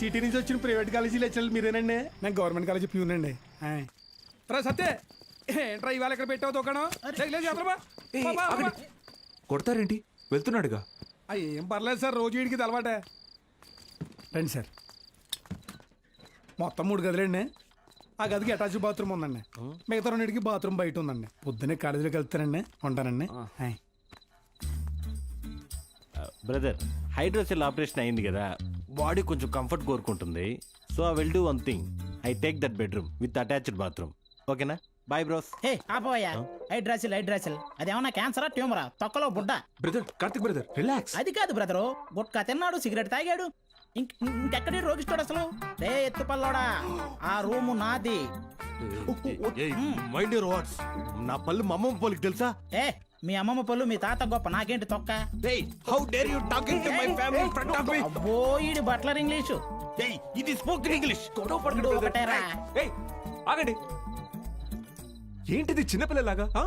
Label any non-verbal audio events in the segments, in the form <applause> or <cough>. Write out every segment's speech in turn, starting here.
City నుంచి వచ్చిన private college లెక్చర్లు మీరేనండి? నేను గవర్నమెంట్ కాలేజ్ ప్యూనండి. ఆయ్. రా సత్య. ఏంట్రా ఇవాళ ఇక్కడ పెట్టావు దుకాణం. కొడతారేంటి? వెళ్తున్నాడుగా. ఏం పర్లేదు సార్ రోజు వీడికి అలవాటే. రండి సార్. మొత్తం మూడు గదులండి. ఆ గదికి అటాచ్ బాత్రూమ్ ఉందండి. మిగతా రెండింటికి బాత్రూమ్ బయట ఉందండి. పొద్దున్నే కాలేజీలోకి వెళ్తానండి ఉంటానండి. బ్రదర్ హైడ్రోసెల్ ఆపరేషన్ అయింది కదా. బాడీ కొంచెం కంఫర్ట్ కోరుకుంటుంది. So I will do one thing I take that bedroom with attached bathroom ఓకేనా బాయ్ బ్రోస్ హే ఆపోయా. హైడ్రాసిల్ హైడ్రాసిల్ అదేమన్నా క్యాన్సరా ట్యూమరా తొక్కలో బుడ్డ. బ్రదర్ కార్తిక్ బ్రదర్ రిలాక్స్ అది కాదు బ్రదరు గుట్కా తిన్నాడు సిగరెట్ తాగాడు. ఇంక ఇంకెక్కడి రోగిస్తాడు అసలు? రే ఎత్తుపల్లోడా ఆ రూము నాది. మైండ్ యూర్ వాట్స్ నా పళ్ళు మా అమ్మమ్మ పోలికి తెలుసా? ఏ మీ అమ్మమ్మ పళ్ళు మీ తాత గొప్ప నాకేంటి తొక్క? How dare you talking to my family front of me అబ్బో ఈడి బట్లర్ ఇంగ్లీషు. ఇది స్పోకెన్ ఇంగ్లీష్ ఇప్పుడు పడకండి. ఒకటేరా. ఏయ్, ఆగండి. ఏంటిది చిన్నపిల్లలాగా ఆ?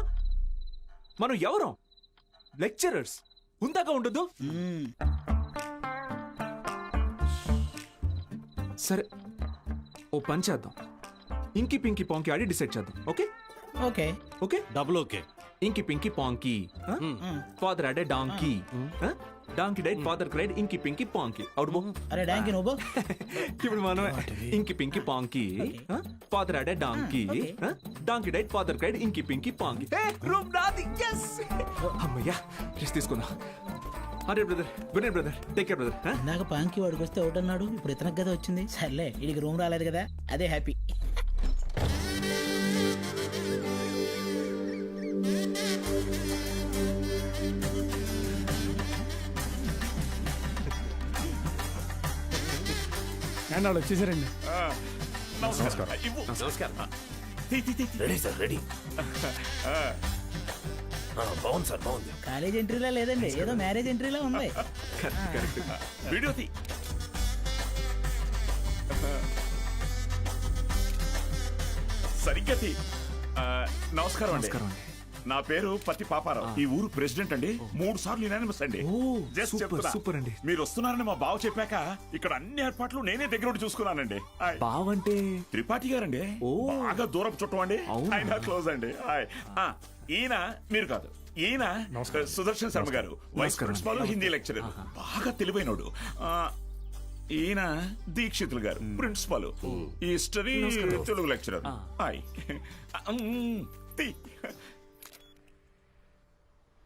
మనం ఎవరం? లెక్చరర్స్ ఉందాక ఉండదు. సరే ఓ పని చేద్దాం. ఇంకి పింకి పాంకి ఆడి డిసైడ్ చేద్దాం okay? Okay. Okay? Double okay. Inky pinky ponky father had donkey donkey died father cried inky pinky ponky out బో అరే డాంకి నువ్వు ఇప్పుడు మనం inky pinky ponky father had donkey donkey died father cried inky pinky ponky room నాది. Yes అమ్మయ్యా rest తీసుకుందాం. అరే brother good night brother take care brother ఇందాక పాంకి వాడికి వస్తే ఒకటి అన్నాడు ఇప్పుడు ఇతనికి కదా వచ్చింది. సర్లే వీడికి రూమ్ రాలేదు కదా. అదే హ్యాపీ అండ్ వాళ్ళు వచ్చేసారండి. Ready sir ready. బాగుంది సార్ బాగుంది. కాలేజ్ ఎంట్రీలా లేదండి ఏదో మ్యారేజ్ ఎంట్రీలా ఉంది. <laughs> వీడియో తీ. సరిగ్గా తీ. ఆ, నమస్కారం అండి. నమస్కారం అండి. నా పేరు పత్తి పాపారావు. ఈ ఊరు ప్రెసిడెంట్ అండి. మూడు సార్లు యునానిమస్ అండి. ఓ, జస్ట్ సూపర్, చెప్తున్నా. సూపర్ అండి. మీరు వస్తున్నారని మా బావ చెప్పాక ఇక్కడ అన్ని ఏర్పాట్లు నేనే దగ్గర ఉండి చూసుకున్నానండి. హాయ్. బావంటే త్రిపాఠి గారండి. ఓ. బాగా దూరపు చుట్టం అండి. అవునా? ఆయన క్లోజ్ అండి. ఆ, ఈయన మీరు కాదు. ఈయన సుదర్శన్ శర్మ గారు వైస్ నమస్కారం. ప్రిన్సిపాల్ హిందీ లెక్చరర్ బాగా తెలివైనడు. ఆ, ఈయన దీక్షితులు గారు ప్రిన్సిపాల్ హిస్టరీ తెలుగు లెక్చరర్ ఉమ్.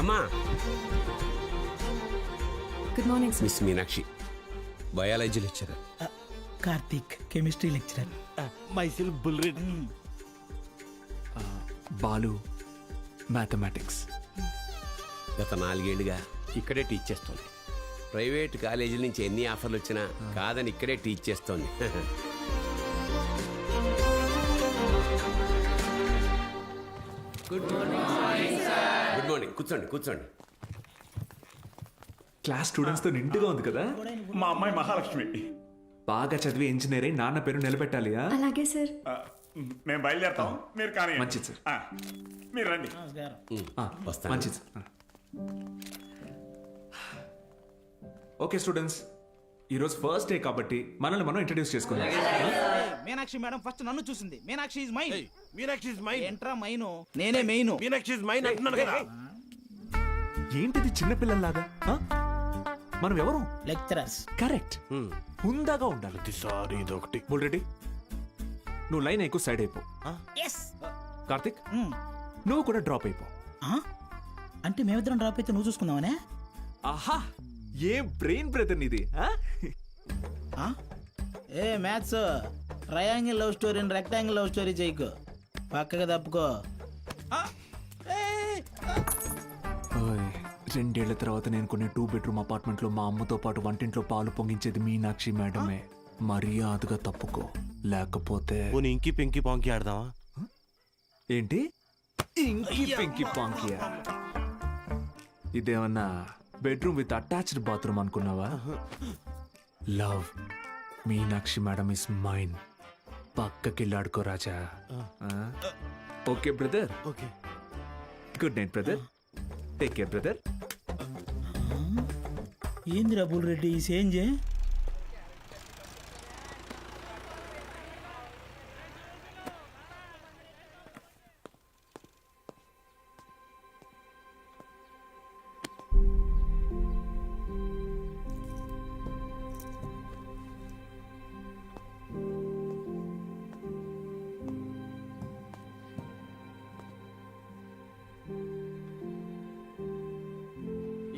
అమ్మా. Good morning sir miss Meenakshi biology lecturer. Karthik chemistry lecturer. Myself bull Reddy Balu mathematics గత నాలుగేళ్ళుగా ఇక్కడే టీచ్ చేస్తోంది. ప్రైవేట్ కాలేజీల నుంచి ఎన్ని ఆఫర్లు వచ్చినా కాదని ఇక్కడే టీచ్ చేస్తోంది. గుడ్ మార్నింగ్ గుడ్ మార్నింగ్ కూర్చోండి కూర్చోండి. క్లాస్ స్టూడెంట్స్తో నిండుగా ఉంది కదా? మా అమ్మాయి మహాలక్ష్మి. బాగా చదివి ఇంజనీర్ అయి నాన్న పేరు నిలబెట్టాలి? అలాగే సార్ మేము బయలుదేరతాం. మీరు కానీ మంచిది సార్. ఆ, మీరు రండి. ఆ, వస్తాను. మంచిది ఆ. ఓకే స్టూడెంట్స్ ఈరోజు ఫస్ట్ డే కాబట్టి మనల్ని మనం ఇంట్రడ్యూస్ చేసుకుందాం. మీనాక్షి మేడం ఫస్ట్ నన్ను చూసింది. Meenakshi is mine Meenakshi is mine ఎంట్రా mine? నేనే మెయిన్ మీనాక్షి ఇస్ మైన్ అంటున్నాను కదా. ఏంటిది చిన్నపిల్లల్లాగా ఆ? మనం ఎవరు? లెక్చరర్స్. కరెక్ట్. హుందాగా ఉండాలి. ప్రతిసారి ఇదొకటి బుల్రెడ్డి నువ్వు లైన్ ఎక్కువ సైడ్ అయిపో. ఎస్ కార్తిక్? నువ్వు కూడా డ్రాప్ అయిపో. అంటే మేమిద్దరం డ్రాప్ అయితే నువ్వు చూసుకుందామనే? ఆహా! ఏం బ్రెయిన్ బ్రదర్ నీది ఆ? ఆ? ఏ మ్యాథ్స్ ట్రయాంగిల్ లవ్ స్టోరీని రెక్టాంగిల్ లవ్ స్టోరీ చేయకు. పక్కగా తప్పుకో. ఓయ్, రెండేళ్ళ తర్వాత నేను కొన్ని టూ బెడ్రూమ్ అపార్ట్మెంట్లో మా అమ్మతో పాటు వంటింట్లో పాలు పొంగించేది మీనాక్షి మేడమే. మర్యాదగా తప్పుకో. లేకపోతే పోనీ ఇంకి పెంకి పాంకి ఆడదామా? ఏంటి? ఇంకి పెంకి పాంకియా? ఇదేమన్నా బెడ్రూమ్ విత్ అటాచ్డ్ బాత్రూమ్ అనుకున్నావా? Love Meenakshi madam is mine పక్కకెళ్ళాడుకో Raja. Okay brother. Okay. Good night brother. Take care brother. ఏందిరా బుల్ రెడ్డి ఈ సేంజ్?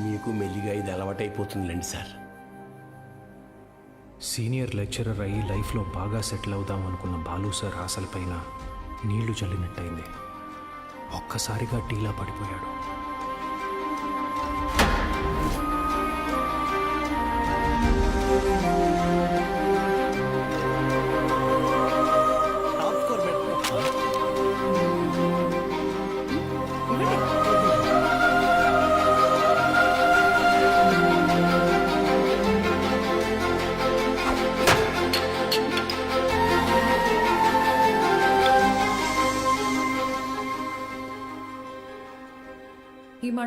మీకు మెల్లిగా ఇది అలవాటైపోతుందిలేండి సార్. సీనియర్ లెక్చరర్ అయ్యి లైఫ్లో బాగా సెటిల్ అవుదాం అనుకున్న బాలు సార్ ఆశలపైన నీళ్ళు చల్లినట్టయింది. ఒక్కసారిగా టీలా పడిపోయాడు.